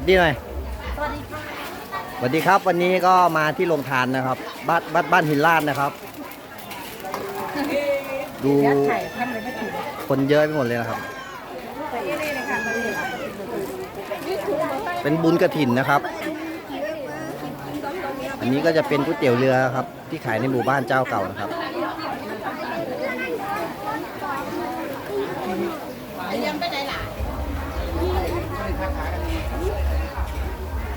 สวัสดีหน่อยสวัสดีค่ะสวัสดีครับ วันนี้ก็มาที่โรงทานนะครับ บ้านบ้านบ้านหินลาดนะครับ ดูเดี๋ยวถ่ายทำเลยไม่ถูกคนเยอะไปหมดเลยนะครับ ไปเรื่อยๆเลยค่ะไปเรื่อยเป็นบุญกระถินนะครับ อันนี้ก็จะเป็นก๋วยเตี๋ยวเรือครับ ที่ขายในหมู่บ้านเจ้าเก่านะครับยังไปไหนล่ะ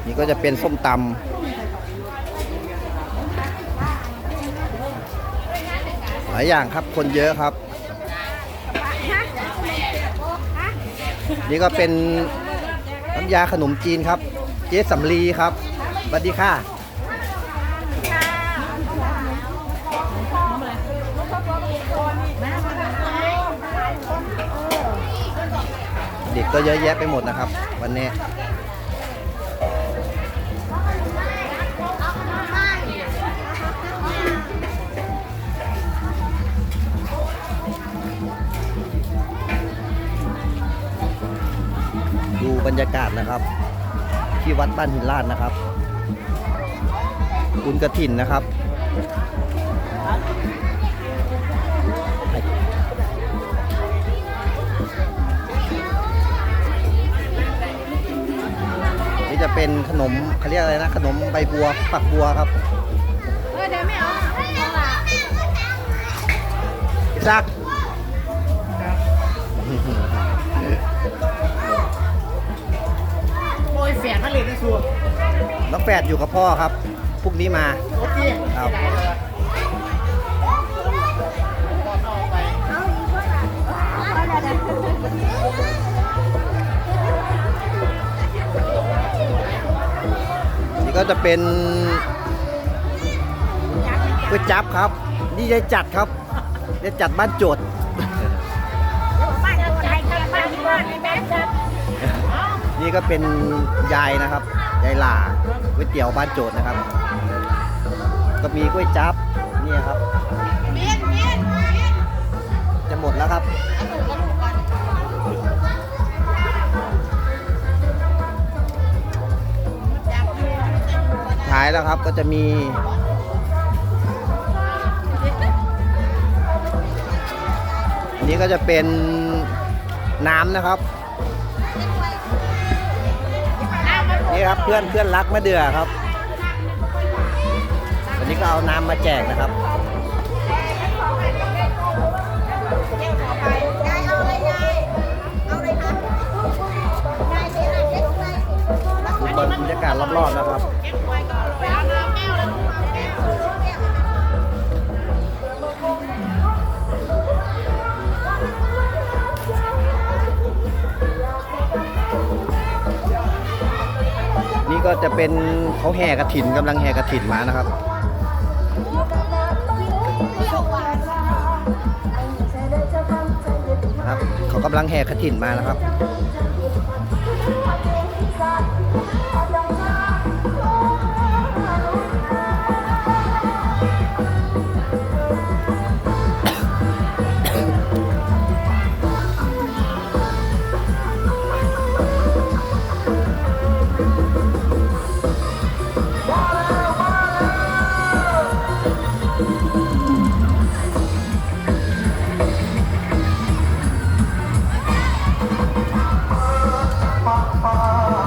นี่ก็จะเป็นส้มตำหลายอย่างครับคนเยอะครับ นี่ก็เป็นน้ำยาขนมจีนครับ เจ๊สำลีครับสวัสดีค่ะเด็กก็เยอะแยะไปหมดนะครับ วันนี้ บรรยากาศนะครับ ที่วัดบ้านหินลาดนะครับบุญกระถินนะครับนี่จะเป็นขนมเขาเรียกอะไรนะ ขนมใบบัวปักบัวครับเออเดี๋ยวไม่เอาเอาล่ะอิซัก เลยนะสัวน้องแฝดอยู่กับพ่อครับพรุ่งนี้มาโอเคครับนี่ก็จะเป็นก๋วยจับครับ นี่ยายจัดครับยายจัดบ้านโจทย์ บ้านคนไทยบ้านที่บ้านในแม่จับ นี่ก็เป็นยายนะครับยายหล่าก๋วยเตี๋ยวบ้านโจทย์นะครับ ก็มีก๋วยจับนี่ครับ จะหมดแล้วครับท้ายแล้วครับก็จะมีอันนี้ก็จะเป็นน้ำนะครับ ครับ เพื่อนเพื่อนรักมะเดื่อครับ วันนี้ก็เอาน้ำมาแจกนะครับดูบรรยากาศรอบๆนะครับ ก็จะเป็นเขาแห่กระถินกำลังแห่กระถินมานะครับ ครับเขากำลังแห่กระถินมานะครับ